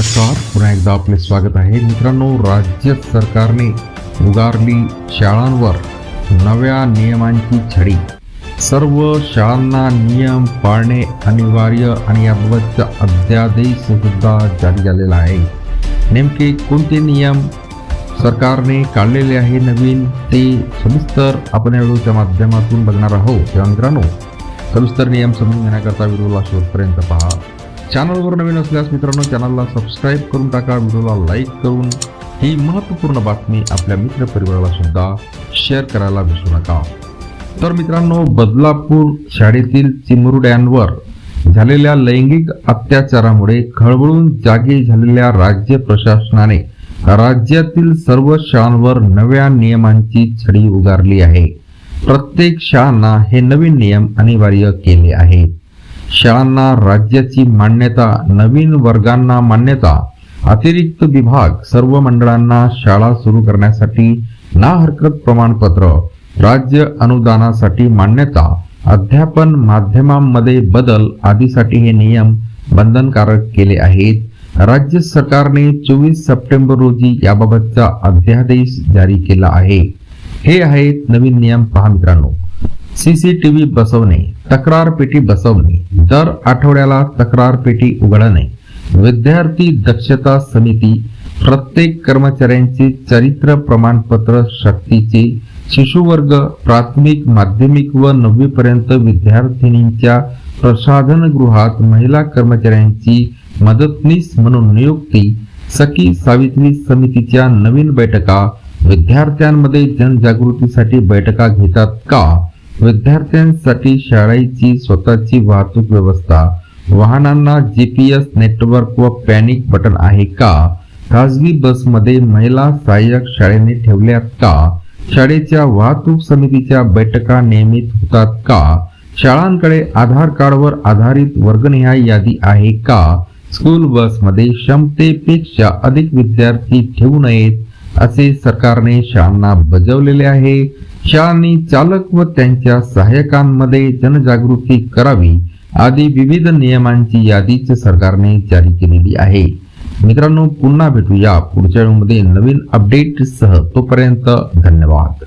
नमस्कार पुन्हा एकदा आपले स्वागत आहे. मित्रांनो राज्य सरकारने उगारली शाळांवर नव्या नियमांची छडी. सर्व शाळांना नियम पाळणे अनिवार्य आणि याबाबतचा अध्यादेश सुद्धा जारी झालेला आहे. नेमके कोणते नियम सरकारने काढलेले आहे नवीन ते सविस्तर आपण या व्हिडिओच्या माध्यमातून बघणार आहोत. तेव्हा मित्रांनो सविस्तर नियम समजून घेण्याकरता व्हिडिओला शेवटपर्यंत पहा. चॅनलवर नवीन असल्यास मित्रांनो चॅनलला सबस्क्राईब करून टाका व्हिडिओला लाईक करून. ही महत्त्वपूर्ण बातमी आपल्या मित्रपरिवाराला सुद्धा शेअर करायला विसरू नका. तर मित्रांनो बदलापूर शाळेतील चिमुरड्यांवर झालेल्या लैंगिक अत्याचारामुळे खळबळून जागे झालेल्या राज्य प्रशासनाने राज्यातील सर्व शाळांवर नव्या नियमांची छडी उगारली आहे. प्रत्येक शाळांना हे नवीन नियम अनिवार्य केले आहेत. शाळांना राज्याची मान्यता नवीन वर्गांना मान्यता अतिरिक्त विभाग सर्व मंडळांना शाळा सुरू करण्यासाठी ना हरकत प्रमाणपत्र राज्य अनुदानासाठी मान्यता अध्यापन माध्यमांमध्ये बदल आदीसाठी हे नियम बंधनकारक केले आहेत. राज्य सरकारने चोवीस सप्टेंबर रोजी याबाबतचा अध्यादेश जारी केला आहे. हे आहेत नवीन नियम पहा मित्रांनो. सीसीटीव्ही बसवणे तक्रार पेटी बसवणे दर आठवड्याला तक्रार पेटी उघडणे. विद्यार्थी दक्षता समिती प्रत्येक कर्मचाऱ्यांचे चरित्र प्रमाणपत्र शक्तीचे शिशुवर्ग प्राथमिक माध्यमिक व नववीपर्यंत विद्यार्थिनींच्या प्रसाधनगृहात महिला कर्मचाऱ्यांची मदतनीस म्हणून नियुक्ती सखी सावित्री समितीच्या नवीन बैठका विद्यार्थ्यांमध्ये जनजागृतीसाठी बैठका घेतात का? विद्यार्थ्यांसाठी शाळेची स्वतःची वाहतूक व्यवस्था वाहनांना जी पी एस नेटवर्क व पॅनिक बटन आहे का? खासगी बसमध्ये महिला सहाय्यक शाळेने ठेवल्यात का? शाळेच्या वाहतूक समितीच्या बैठका नियमित होतात का? शाळांकडे आधार कार्डवर आधारित वर्गनिहाय यादी आहे का? स्कूल बसमध्ये क्षमतेपेक्षा अधिक विद्यार्थी ठेवू नयेत असे सरकारने शाळांना बजावलेले आहे. शाळांनी चालक व त्यांच्या सहाय्यकांमध्ये जनजागृती करावी आदी विविध नियमांची यादीच सरकारने जारी केलेली आहे. मित्रांनो पुन्हा भेटूया पुढच्या व्हिडिओमध्ये. नवीन अपडेट सह तोपर्यंत धन्यवाद.